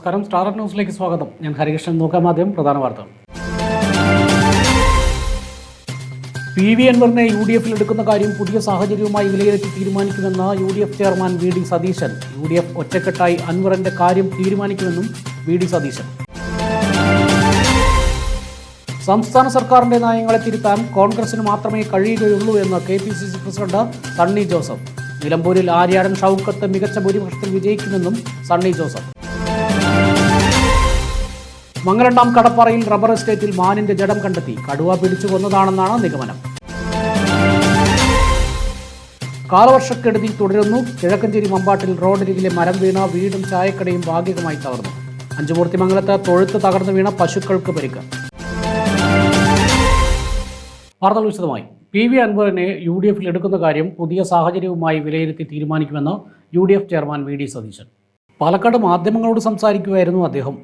നമസ്കാരം. സ്റ്റാർ ന്യൂസിലേക്ക് സ്വാഗതം. ഞാൻ ഹരികൃഷ്ണൻ. നോക്കാം ആദ്യം പ്രധാന വാർത്ത. പി വി അൻവറിനെ യു ഡി എഫിൽ എടുക്കുന്ന കാര്യം പുതിയ സാഹചര്യവുമായി വിലയിരുത്തി തീരുമാനിക്കുമെന്ന് U D F chairman V D Satheesan. U D F ഒറ്റക്കെട്ടായി അൻവറിന്റെ കാര്യം തീരുമാനിക്കുമെന്നും വി ഡി സതീശൻ. സംസ്ഥാന സർക്കാരിന്റെ നയങ്ങളെ തിരുത്താൻ കോൺഗ്രസിന് മാത്രമേ കഴിയുകയുള്ളൂ എന്ന് K P C C president Sunny Joseph. നിലമ്പൂരിൽ ആര്യാടൻ ഷൗക്കത്ത് മികച്ച ഭൂരിപക്ഷത്തിൽ വിജയിക്കുമെന്നും സണ്ണി ജോസഫ്. മംഗലണ്ടാം കടപ്പാറയിൽ റബ്ബർ എസ്റ്റേറ്റിൽ മാനിന്റെ ജഡം കണ്ടെത്തി കടുവ പിടിച്ചു കൊന്നതാണെന്നാണ് നിഗമനം. കാലവർഷക്കെടുതി തുടരുന്നു. കിഴക്കഞ്ചേരി മമ്പാട്ടിൽ റോഡരികിലെ മരം വീണ വീടും ചായക്കടയും ഭാഗികമായി തകർന്നു. അഞ്ചുമൂർത്തിമംഗലത്ത് തൊഴുത്ത് തകർന്നു വീണ പശുക്കൾക്ക് പരിക്ക്. വാർത്തകൾ വിശദമായി. പി വി അൻവറിനെ യു ഡി എഫിൽ എടുക്കുന്ന കാര്യം പുതിയ സാഹചര്യവുമായി വിലയിരുത്തി തീരുമാനിക്കുമെന്ന് U D F chairman V D Satheesan. Palakkad മാധ്യമങ്ങളോട് സംസാരിക്കുകയായിരുന്നു അദ്ദേഹം.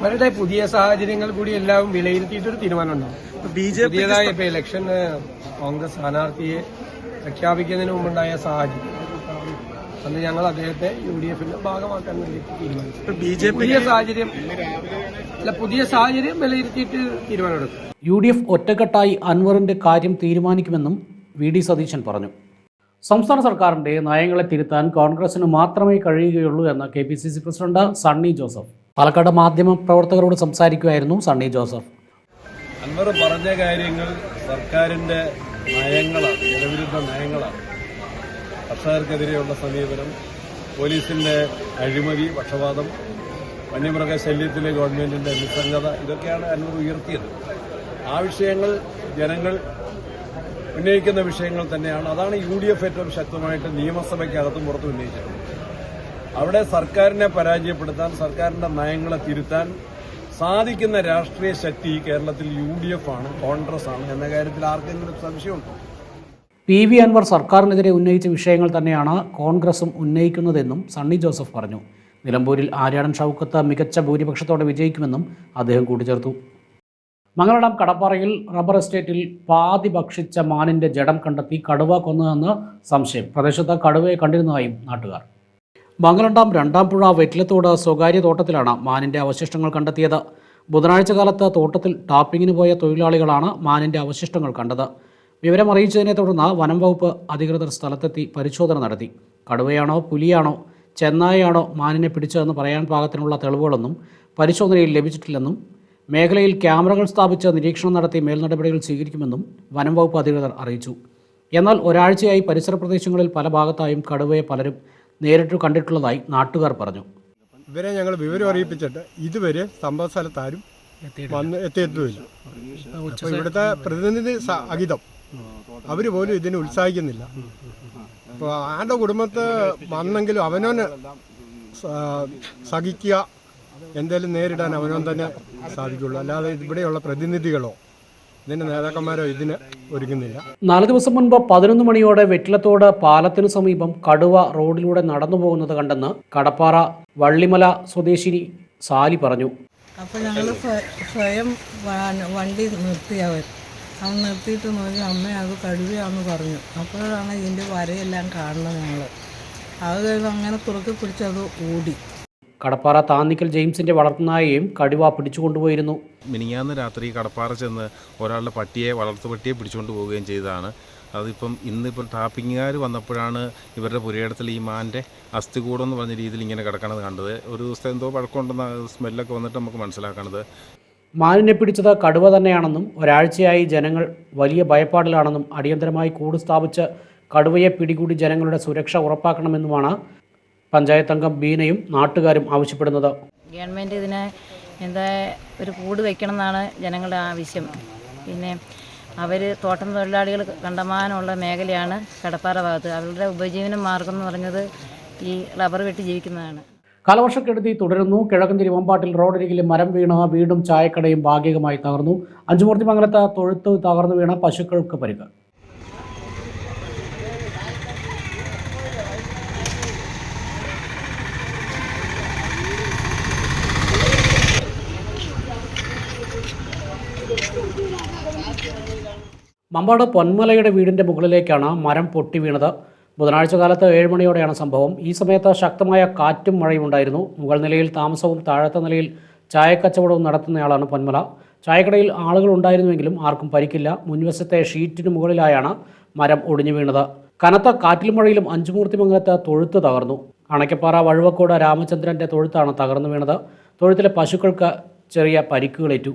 അവരുടെ പുതിയ സാഹചര്യങ്ങൾ കൂടി എല്ലാം വിലയിരുത്തിയിട്ടൊരു തീരുമാനമുണ്ടാവും. ബി ജെ പി ഇപ്പൊ ഇലക്ഷന് കോൺഗ്രസ് സ്ഥാനാർത്ഥിയെ പ്രഖ്യാപിക്കുന്നതിന് മുമ്പുണ്ടായ സാഹചര്യം. അന്ന് ഞങ്ങൾ അദ്ദേഹത്തെ യു ഡി എഫിന്റെ ഭാഗമാക്കാൻ വേണ്ടി തീരുമാനിച്ചു. ബി ജെ പി പുതിയ സാഹചര്യം അല്ല പുതിയ സാഹചര്യം വിലയിരുത്തിയിട്ട് തീരുമാനമെടുക്കും യു ഡി എഫ് ഒറ്റക്കെട്ടായി അൻവറിന്റെ കാര്യം തീരുമാനിക്കുമെന്നും വി ഡി സതീശൻ പറഞ്ഞു. സംസ്ഥാന സർക്കാരിന്റെ നയങ്ങളെ തിരുത്താൻ കോൺഗ്രസിന് മാത്രമേ കഴിയുകയുള്ളൂ എന്ന് K P C C president Sunny Joseph. Palakkad മാധ്യമ പ്രവർത്തകരോട് സംസാരിക്കുമായിരുന്നു സണ്ണി ജോസഫ്. അൻവർ പറഞ്ഞ കാര്യങ്ങൾ സർക്കാരിന്റെ നയങ്ങളാണ് ജനവിരുദ്ധ നയങ്ങളാണ്. കർഷകർക്കെതിരെയുള്ള സമീപനം പോലീസിന്റെ അഴിമതി പക്ഷപാതം വന്യമൃഗ ശല്യത്തിലെ ഗവൺമെന്റിന്റെ നിസ്സംഗത ഇതൊക്കെയാണ് അൻവർ ഉയർത്തിയത്. ആ വിഷയങ്ങൾ ജനങ്ങൾ ഉന്നയിക്കുന്ന വിഷയങ്ങൾ തന്നെയാണ്. അതാണ് യു ഡി എഫ് ഏറ്റവും ശക്തമായിട്ട് നിയമസഭയ്ക്കകത്തും പുറത്തും ഉന്നയിച്ചിട്ടുള്ളത് അവിടെ സർക്കാരിനെ പരാജയപ്പെടുത്താൻ സർക്കാരിന്റെ നയങ്ങളെ തിരുത്താൻ സാധിക്കുന്ന രാഷ്ട്രീയ ശക്തി കേരളത്തിൽ യു ഡി എഫ് ആണ് കോൺഗ്രസ് ആണ് എന്ന കാര്യത്തിൽ ആർക്കെങ്കിലും സംശയമുണ്ടോ? പി വി അൻവർ സർക്കാരിനെതിരെ ഉന്നയിച്ച വിഷയങ്ങൾ തന്നെയാണ് കോൺഗ്രസും ഉന്നയിക്കുന്നതെന്നും സണ്ണി ജോസഫ് പറഞ്ഞു. നിലമ്പൂരിൽ ആര്യാടൻ ഷൗക്കത്ത് മികച്ച ഭൂരിപക്ഷത്തോടെ വിജയിക്കുമെന്നും അദ്ദേഹം കൂട്ടിച്ചേർത്തു. മംഗലടം കടപ്പാറയിൽ റബ്ബർ എസ്റ്റേറ്റിൽ പാതി ഭക്ഷിച്ച മാനിന്റെ ജഡം കണ്ടെത്തി കടുവ കൊന്നതെന്ന് സംശയം. പ്രദേശത്ത് കടുവയെ കണ്ടിരുന്നതായും നാട്ടുകാർ. മംഗലണ്ടാം രണ്ടാം പുഴ വെറ്റിലത്തോട് സ്വകാര്യ തോട്ടത്തിലാണ് മാനിന്റെ അവശിഷ്ടങ്ങൾ കണ്ടെത്തിയത്. ബുധനാഴ്ച കാലത്ത് തോട്ടത്തിൽ ടാപ്പിങ്ങിന് പോയ തൊഴിലാളികളാണ് മാനിന്റെ അവശിഷ്ടങ്ങൾ കണ്ടത്. വിവരം അറിയിച്ചതിനെ തുടർന്ന് വനം വകുപ്പ് അധികൃതർ സ്ഥലത്തെത്തി പരിശോധന നടത്തി. കടുവയാണോ പുലിയാണോ ചെന്നായയാണോ മാനിനെ പിടിച്ചതെന്ന് പറയാൻ പാകത്തിനുള്ള തെളിവുകളൊന്നും പരിശോധനയിൽ ലഭിച്ചിട്ടില്ലെന്നും മേഖലയിൽ ക്യാമറകൾ സ്ഥാപിച്ച് നിരീക്ഷണം നടത്തി മേൽനടപടികൾ സ്വീകരിക്കുമെന്നും വനം വകുപ്പ് അധികൃതർ അറിയിച്ചു. എന്നാൽ ഒരാഴ്ചയായി പരിസര പ്രദേശങ്ങളിൽ പല ഭാഗത്തായും കടുവയെ പലരും നേരിട്ട് കണ്ടിട്ടുള്ളതായി നാട്ടുകാർ പറഞ്ഞു. ഇവരെ ഞങ്ങൾ വിവരം അറിയിപ്പിച്ചിട്ട് ഇതുവരെ സംഭവ സ്ഥലത്ത് ആരും വന്ന് എത്തിയിട്ടുമില്ല അപ്പോൾ ഇവിടുത്തെ പ്രതിനിധി അഹിതം അവർ പോലും ഇതിനെ ഉത്സാഹിക്കുന്നില്ല. അപ്പോൾ ആരുടെ കുടുംബത്ത് വന്നെങ്കിലും അവനോന് സ- സഹിക്കുക എന്തേലും നേരിടാൻ അവനോ തന്നെ സാധിക്കുള്ളൂ അല്ലാതെ ഇവിടെയുള്ള പ്രതിനിധികളോ ഇതിന്റെ നേതാക്കന്മാരോ ഇതിന് ഒരുങ്ങുന്നില്ല. നാല് ദിവസം മുൻപ് പതിനൊന്ന് മണിയോടെ വെറ്റിലത്തോട് പാലത്തിനു സമീപം കടുവ റോഡിലൂടെ നടന്നു പോകുന്നത് കണ്ടെന്ന് കടപ്പാറ വള്ളിമല സ്വദേശിനി സാലി പറഞ്ഞു. അപ്പോൾ ഞങ്ങൾ സ്വയം വണ്ടി നിർത്തി അവർ അവൻ നിർത്തിയിട്ട് നോക്കി അമ്മ അത് കഴുകിയാന്ന് പറഞ്ഞു. അപ്പോഴാണ് ഇതിന്റെ വരയെല്ലാം കാണുന്നത് ഞങ്ങൾ അത് കഴിഞ്ഞ് അങ്ങനെ തുറക്കി പിടിച്ചത് ഓടി. കടപ്പാറ താന്നിക്കൽ ജെയിംസിന്റെ വളർത്തുനായയും കടുവ പിടിച്ചുകൊണ്ടുപോയിരുന്നു. മിനിങ്ങാന്ന് രാത്രി കടപ്പാറ ചെന്ന് ഒരാളുടെ പട്ടിയെ വളർത്തു പട്ടിയെ പിടിച്ചുകൊണ്ട് പോവുകയും ചെയ്തതാണ്. അതിപ്പം ഇന്നിപ്പോൾ ടാപ്പിങ്ങുകാർ വന്നപ്പോഴാണ് ഇവരുടെ പുരയിടത്തിൽ ഈ മാന്റെ അസ്ഥികൂടം എന്ന് പറഞ്ഞ രീതിയിൽ ഇങ്ങനെ കിടക്കണത് കണ്ടത്. ഒരു ദിവസം എന്തോ പഴക്കമുണ്ടെന്ന സ്മെല്ലൊക്കെ വന്നിട്ട് നമുക്ക് മനസ്സിലാക്കണത്. മാനിനെ പിടിച്ചത് കടുവ തന്നെയാണെന്നും ഒരാഴ്ചയായി ജനങ്ങൾ വലിയ ഭയപ്പാടിലാണെന്നും അടിയന്തരമായി കൂട് സ്ഥാപിച്ച് കടുവയെ പിടികൂടി ജനങ്ങളുടെ സുരക്ഷ ഉറപ്പാക്കണമെന്നുമാണ് പഞ്ചായത്ത് അംഗം ബീനയും നാട്ടുകാരും ആവശ്യപ്പെടുന്നത്. ഗവൺമെന്റ് ഇതിന് എന്താ ഒരു കൂട് വയ്ക്കണം എന്നാണ് ജനങ്ങളുടെ ആവശ്യം. പിന്നെ അവർ തോട്ടം തൊഴിലാളികൾ കണ്ടമാനമുള്ള മേഖലയാണ് കടപ്പാറ ഭാഗത്ത്. അവരുടെ ഉപജീവന മാർഗം എന്ന് പറഞ്ഞത് ഈ റബ്ബർ വെട്ടി ജീവിക്കുന്നതാണ്. കാലവർഷക്കെടുതി തുടരുന്നു. കിഴക്കഞ്ചേരി വമ്പാട്ടിൽ റോഡരികിലെ മരം വീണ വീടും ചായക്കടയും ഭാഗികമായി തകർന്നു. അഞ്ചുമൂർത്തി മംഗലത്ത് തൊഴുത്ത് തകർന്നു വീണ പശുക്കൾക്ക് പരിക്ക്. മമ്പാട് പൊന്മലയുടെ വീടിന്റെ മുകളിലേക്കാണ് മരം പൊട്ടി വീണത്. ബുധനാഴ്ച കാലത്ത് ഏഴ് മണിയോടെയാണ് സംഭവം. ഈ സമയത്ത് ശക്തമായ കാറ്റും മഴയും ഉണ്ടായിരുന്നു. മുകൾ നിലയിൽ താമസവും താഴത്തെ നിലയിൽ ചായക്കച്ചവടവും നടത്തുന്നയാളാണ് പൊന്മല. ചായക്കടയിൽ ആളുകൾ ഉണ്ടായിരുന്നുവെങ്കിലും ആർക്കും പരിക്കില്ല. മുൻവശത്തെ ഷീറ്റിന് മുകളിലായാണ് മരം ഒടിഞ്ഞു വീണത്. കനത്ത കാറ്റിലും മഴയിലും അഞ്ചുമൂർത്തിമംഗലത്ത് തൊഴുത്ത് തകർന്നു. അണയ്ക്കപ്പാറ വഴുവക്കോട് രാമചന്ദ്രന്റെ തൊഴുത്താണ് തകർന്നു വീണത്. തൊഴുത്തിലെ പശുക്കൾക്ക് ചെറിയ പരിക്കുകളേറ്റു.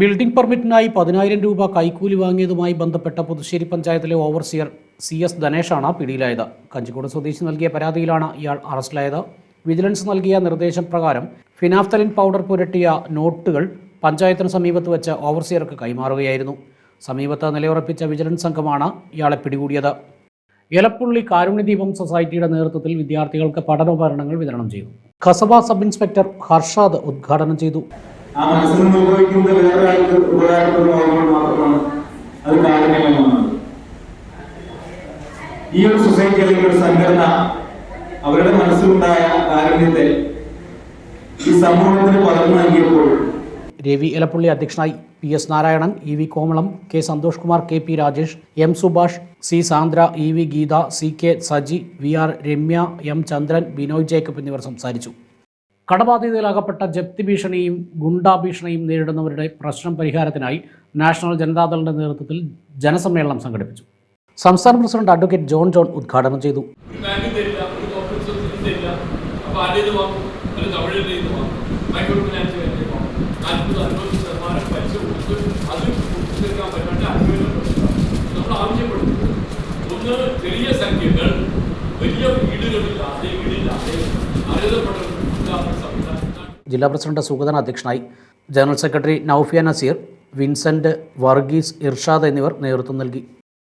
ബിൽഡിംഗ് പെർമിറ്റിനായി പതിനായിരം രൂപ കൈക്കൂലി വാങ്ങിയതുമായി ബന്ധപ്പെട്ട പുതുശ്ശേരി പഞ്ചായത്തിലെ ഓവർസിയർ സി എസ് ധനേഷാണ് പിടിയിലായത്. കഞ്ചിക്കോട് സ്വദേശി നൽകിയ പരാതിയിലാണ് ഇയാൾ അറസ്റ്റിലായത്. വിജിലൻസ് നൽകിയ നിർദ്ദേശപ്രകാരം ഫിനാഫ്തലിൻ പൗഡർ പുരട്ടിയ നോട്ടുകൾ പഞ്ചായത്തിന് സമീപത്ത് വെച്ച് ഓവർസിയർക്ക് കൈമാറുകയായിരുന്നു. സമീപത്ത് നിലയുറപ്പിച്ച വിജിലൻസ് സംഘമാണ് ഇയാളെ പിടികൂടിയത്. എലപ്പുള്ളി കാരുണ്യദീപം സൊസൈറ്റിയുടെ നേതൃത്വത്തിൽ വിദ്യാർത്ഥികൾക്ക് പഠനോപകരണങ്ങൾ വിതരണം ചെയ്തു. ഖസബ സബ് ഇൻസ്പെക്ടർ ഹർഷാദ് ഉദ്ഘാടനം ചെയ്തു. ആ മനസ്സിൽ നിന്ന് ഉപയോഗിക്കുന്നത് വേറൊരാൾക്ക് ഓർമ്മകൾ മാത്രമാണ്. അത് കാരുണ്യമാകുന്നത് ഈ ഒരു സൊസൈറ്റി അല്ലെങ്കിൽ ഒരു സംഘടന അവരുടെ മനസ്സിലുണ്ടായ കാരുണ്യത്തെ ഈ സമൂഹത്തിന് പകർന്നു നൽകിയപ്പോൾ രവി ഇലപ്പള്ളി അധ്യക്ഷനായി P S Narayanan E V Komalam K Santhosh Kumar K P Rajesh M Subhash C Sandra E V Geetha C K Saji V R Ramya M Chandran Binoy Jacob എന്നിവർ സംസാരിച്ചു. കടബാധിതയിലാകപ്പെട്ട ജപ്തി ഭീഷണിയും ഗുണ്ടാ ഭീഷണിയും നേരിടുന്നവരുടെ പ്രശ്നം പരിഹാരത്തിനായി നാഷണൽ ജനതാദളിന്റെ നേതൃത്വത്തിൽ ജനസമ്മേളനം സംഘടിപ്പിച്ചു. സംസ്ഥാന പ്രസിഡന്റ് അഡ്വക്കേറ്റ് ജോൺ ജോൺ ഉദ്ഘാടനം ചെയ്തു. ചെറിയ സംഖ്യകൾ വലിയ വീടുകളില്ലാതെ വീടില്ലാതെ സംവിധാനം ജില്ലാ പ്രസിഡന്റ് സുഗതൻ അധ്യക്ഷനായി. ജനറൽ സെക്രട്ടറി നൌഫിയ നസീർ വിൻസെന്റ് വർഗീസ് ഇർഷാദ് എന്നിവർ നേതൃത്വം നൽകി.